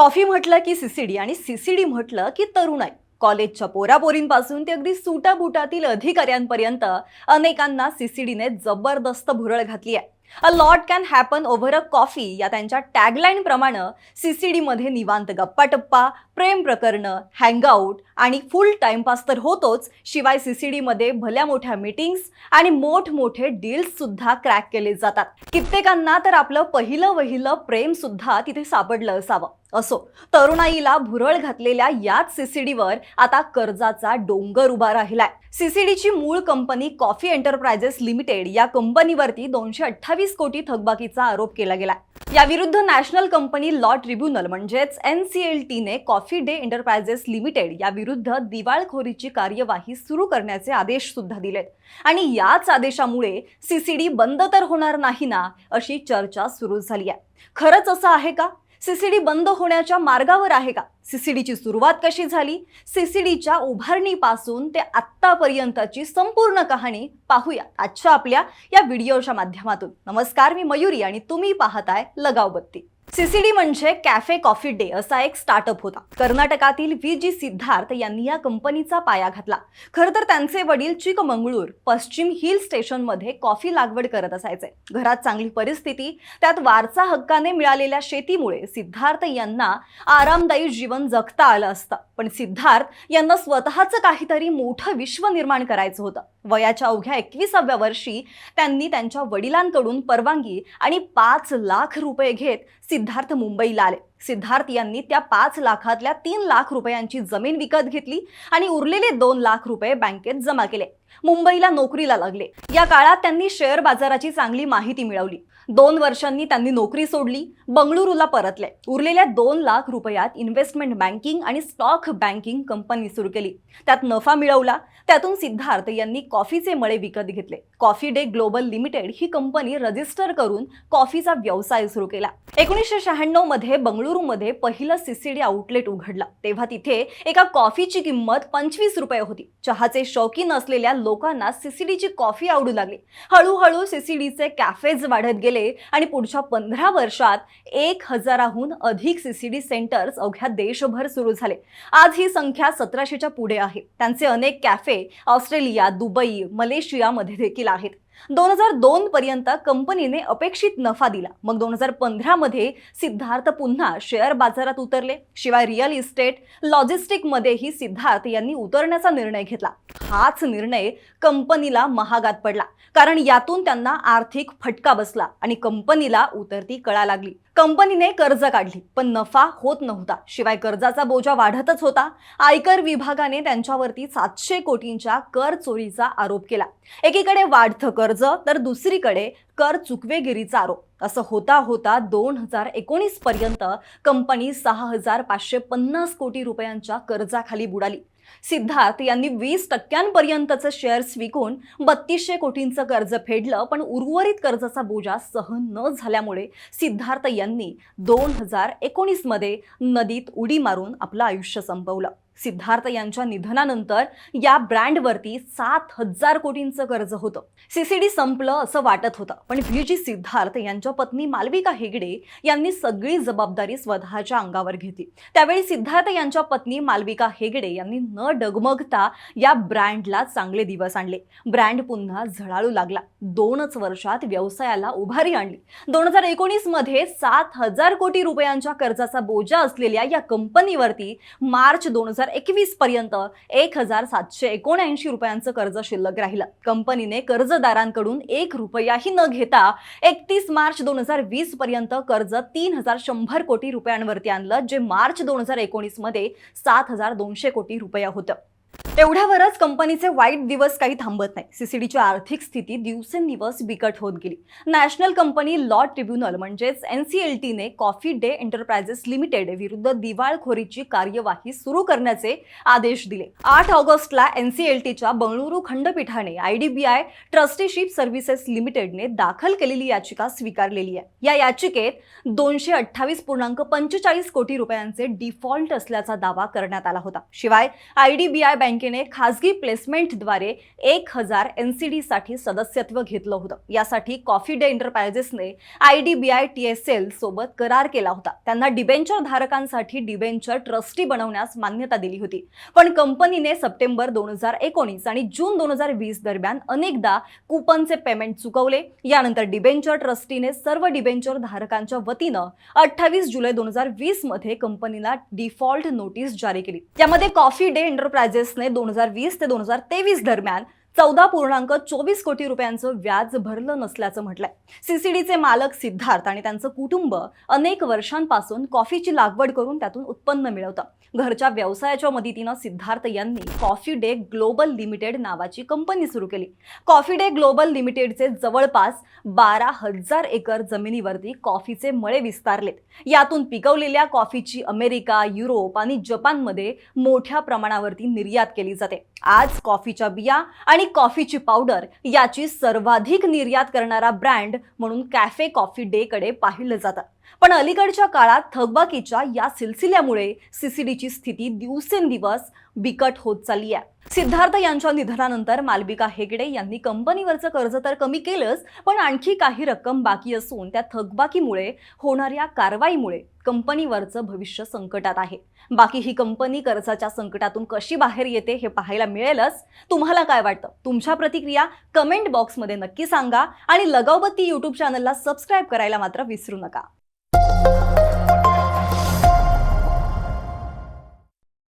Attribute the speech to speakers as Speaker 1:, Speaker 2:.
Speaker 1: Coffee म्हटलं की CCD आणि सीसीडी म्हटलं की तरुणाई. कॉलेजच्या पोरापोरींपासून ते अगदी सुटाबुटातील अधिकाऱ्यांपर्यंत अनेकांना सीसीडीने जबरदस्त भुरळ घातली आहे. A lot can happen over a coffee या त्यांच्या टॅगलाईन प्रमाणे सीसीडीमध्ये निवांत गप्पाटप्पा प्रेम प्रकरणं हँगआउट आणि फुल टाइमपास तर होतोच. शिवाय सीसीडीमध्ये भल्या मोठ्या मीटिंग्स आणि मोठमोठे डील्स सुद्धा क्रॅक केले जातात. कित्येकांना तर आपलं पहिलं वहिलं प्रेम सुद्धा तिथे सापडलं असावं. असो. तरुणाईला भुरळ घातलेल्या याच सीसीडीवर आता कर्जाचा डोंगर उभा राहिलाय. सीसीडीची मूळ कंपनी कॉफी एंटरप्राइजेस लिमिटेड या कंपनीवरती दोनशे अठ्ठावीस कोटी थकबाकीचा आरोप केला गेलाय. याविरुद्ध नॅशनल कंपनी लॉ ट्रिब्युनल म्हणजेच एन सी एल टीने कॉफी डे एंटरप्राइजेस लिमिटेड याविरुद्ध दिवाळखोरीची कार्यवाही सुरू करण्याचे आदेश सुद्धा दिलेत. आणि याच आदेशामुळे सीसीडी बंद तर होणार नाही ना अशी चर्चा सुरू झाली आहे. खरंच असं आहे का? सीसीडी बंद होण्याच्या मार्गावर आहे का? सीसीडीची सुरुवात कशी झाली? सीसीडीच्या उभारणीपासून ते आत्तापर्यंतची संपूर्ण कहाणी पाहूया आजच्या आपल्या या व्हिडिओच्या माध्यमातून. नमस्कार मी मयुरी आणि तुम्ही पाहताय लगाव बत्ती सीसीडी म्हणजे कॅफे कॉफी डे असा एक स्टार्टअप होता. कर्नाटकातील व्ही. जी. सिद्धार्थ यांनी या कंपनीचा पाया घातला. खरं तर त्यांचे वडील चिकमंगळूर पश्चिम हिल स्टेशनमध्ये कॉफी लागवड करत असायचे. घरात चांगली परिस्थिती त्यात वारसा हक्काने मिळालेल्या शेतीमुळे सिद्धार्थ यांना आरामदायी जीवन जगता आलं असतं. पण सिद्धार्थ यांना स्वतःचं काहीतरी मोठं विश्व निर्माण करायचं होतं. वयाच्या अवघ्या एकविसाव्या वर्षी त्यांनी त्यांच्या वडिलांकडून परवानगी आणि पाच लाख रुपये घेत सिद्धार्थ मुंबईला आले. सिद्धार्थ यांनी त्या पाच लाखातल्या तीन लाख रुपयांची जमीन विकत घेतली आणि उरलेले दोन लाख रुपये बँकेत जमा केले. मुंबईला नोकरीला लागले. या काळात त्यांनी शेअर बाजाराची चांगली माहिती मिळवली. दोन वर्षांनी त्यांनी नोकरी सोडली. बंगळुरूला परतले. उरलेल्या दोन लाख रुपयात इन्व्हेस्टमेंट बँकिंग आणि स्टॉक बँकिंग कंपनी सुरू केली. त्यात नफा मिळवला. त्यातून सिद्धार्थ यांनी कॉफीचे मळे विकत घेतले. कॉफी डे ग्लोबल लिमिटेड ही कंपनी रजिस्टर करून कॉफीचा व्यवसाय सुरू केला. एकोणीसशे शहाण्णवमध्ये बंगळुरू बंगळुरूमध्ये पहिलं सीसीडी आउटलेट उघडलं. तेव्हा तिथे एका कॉफीची किंमत पंचवीस रुपये होती. चहाचे शौकीन असलेल्या लोकांना सीसीडीची कॉफी आवडू लागली. हळूहळू सीसीडीचे कॅफेज वाढत गेले आणि पुढच्या पंधरा वर्षात एक हजाराहून अधिक सीसीडी सेंटर्स अवघ्या देशभर सुरू झाले. आज ही संख्या सतराशेच्या पुढे आहे. त्यांचे अनेक कॅफे ऑस्ट्रेलिया दुबई मलेशियामध्ये देखील आहेत. दोन हजार दोन पर्यंत कंपनीने अपेक्षित नफा दिला. मग दोन हजार पंधरामध्ये सिद्धार्थ पुन्हा शेअर बाजारात उतरले. शिवाय रिअल इस्टेट लॉजिस्टिकमध्येही सिद्धार्थ यांनी उतरण्याचा निर्णय घेतला. हाच निर्णय कंपनीला महागात पडला. कारण यातून त्यांना आर्थिक फटका बसला आणि कंपनीला उतरती कळा लागली. कंपनीने कर्ज काढली पण नफा होत नव्हता. शिवाय कर्जाचा बोजा वाढतच होता. आयकर विभागाने त्यांच्यावरती सातशे कोटींच्या कर चोरीचा आरोप केला. एकीकडे वाढतं कर्ज तर दुसरीकडे कर चुकवेगिरीचा आरोप. असं होता होता दोन हजार एकोणीस पर्यंत कंपनी सहा हजार पाचशे पन्नास कोटी रुपयांच्या कर्जाखाली बुडाली. सिद्धार्थ यांनी वीस टक्क्यांपर्यंतचं शेअर्स विकून बत्तीसशे कोटींचं कर्ज फेडलं पण उर्वरित कर्जाचा बोजा सहन न झाल्यामुळे सिद्धार्थ यांनी दोन हजार एकोणीसमध्ये नदीत उडी मारून आपलं आयुष्य संपवलं. सिद्धार्थ यांच्या निधनानंतर या ब्रँडवरती सात हजार कोटींचं कर्ज होतं. सीसीडी संपलं असं वाटत होतं. पण व्ही जी सिद्धार्थ यांच्या पत्नी मालविका हेगडे यांनी सगळी जबाबदारी स्वतःच्या अंगावर घेतली. त्यावेळी सिद्धार्थ यांच्या पत्नी मालविका हेगडे यांनी न डगमगता या ब्रँडला चांगले दिवस आणले. ब्रँड पुन्हा झळाळू लागला. दोनच वर्षात व्यवसायाला उभारी आणली. दोन हजार एकोणीसमध्ये सात हजार कोटी रुपयांच्या कर्जाचा बोजा असलेल्या या कंपनीवरती मार्च दोन हजार एकवीस पर्यंत एक हजार सातशे एकोणऐंशी रुपयांचं कर्ज शिल्लक राहिलं. कंपनीने कर्जदारांकडून एक रुपयाही न घेता एकतीस मार्च दोन हजार वीस पर्यंत कर्ज तीन हजार शंभर कोटी रुपयांवरती आणलं जे मार्च दोन हजार एकोणीसमध्ये सात हजार दोनशे कोटी रुपया होतं. एवढ्यावरच कंपनीचे वाईट दिवस काही थांबत नाही. सीसीडीची आर्थिक स्थिती दिवसेंदिवस बिकट होत गेली. नॅशनल कंपनी लॉ ट्रिब्युनल म्हणजेच एन सी एल टीने कॉफी डे एंटरप्राइजेस लिमिटेड विरुद्ध दिवाळखोरीची कार्यवाही सुरू करण्याचे आदेश दिले. आठ ऑगस्टला एन सी एल टीच्या बंगळुरू खंडपीठाने I D B I trusteeship services लिमिटेडने दाखल केलेली याचिका स्वीकारलेली आहे. या याचिकेत दोनशे अठ्ठावीस पूर्णांक पंचेचाळीस कोटी रुपयांचे डिफॉल्ट असल्याचा दावा करण्यात आला होता. शिवाय आय डी बी आय बँकेने संस्थेने खासगी प्लेसमेंटद्वारे एक हजार एन सी डीसाठी सदस्यत्व घेतलं होतं. यासाठी coffee day एंटरप्राइजेसने I D B I T S L सोबत करार केला होता. त्यांना डिबेंचर धारकांसाठी डिबेंचर ट्रस्टी बनवण्यास मान्यता दिली होती. पण कंपनीने सप्टेंबर दोन हजार एकोणीस आणि जून दोन हजार वीस दरम्यान अनेकदा कुपनचे पेमेंट चुकवले. यानंतर डिबेंचर ट्रस्टीने सर्व डिबेंचर धारकांच्या वतीनं अठ्ठावीस जुलै दोन हजार वीसमध्ये कंपनीला डिफॉल्ट नोटीस जारी केली. त्यामध्ये कॉफी डे एंटरप्रायझेसने दोन हजार वीस ते दोन हजार तेवीस दरम्यान चौदा पूर्णांक चोवीस कोटी रुपयांचं व्याज भरलं नसल्याचं म्हटलंय. सीसीडीचे मालक सिद्धार्थ आणि त्यांचं कुटुंब अनेक वर्षांपासून कॉफीची लागवड करून त्यातून उत्पन्न मिळवतं. घरच्या व्यवसायाच्या मदतीनं सिद्धार्थ यांनी कॉफी डे ग्लोबल लिमिटेड नावाची कंपनी सुरू केली. कॉफी डे ग्लोबल लिमिटेडचे जवळपास बारा हजार एकर जमिनीवरती कॉफीचे मळे विस्तारलेत. यातून पिकवलेल्या कॉफीची अमेरिका युरोप आणि जपानमध्ये मोठ्या प्रमाणावरती निर्यात केली जाते. आज कॉफीच्या बिया आणि कॉफीची पावडर याची सर्वाधिक निर्यात करणारा ब्रँड म्हणून कॅफे कॉफी डे कडे पाहिलं जातं. पण अलीकडच्या काळात थकबाकीच्या या सिलसिल्यामुळे सीसीडीची स्थिती दिवसेंदिवस बिकट होत चालली आहे. सिद्धार्थ यांच्या निधनानंतर मालविका हेगडे यांनी कंपनीवरचं कर्ज तर कमी केलंच पण आणखी काही रक्कम बाकी असून त्या थकबाकीमुळे होणाऱ्या कारवाईमुळे कंपनीवरचं भविष्य संकटात आहे. बाकी ही कंपनी कर्जाच्या संकटातून कशी बाहेर येते हे पाहायला मिळेलच. तुम्हाला काय वाटतं? तुमच्या प्रतिक्रिया कमेंट बॉक्समध्ये नक्की सांगा आणि लगावबत्ती यूट्यूब चॅनलला सबस्क्राईब करायला मात्र विसरू नका.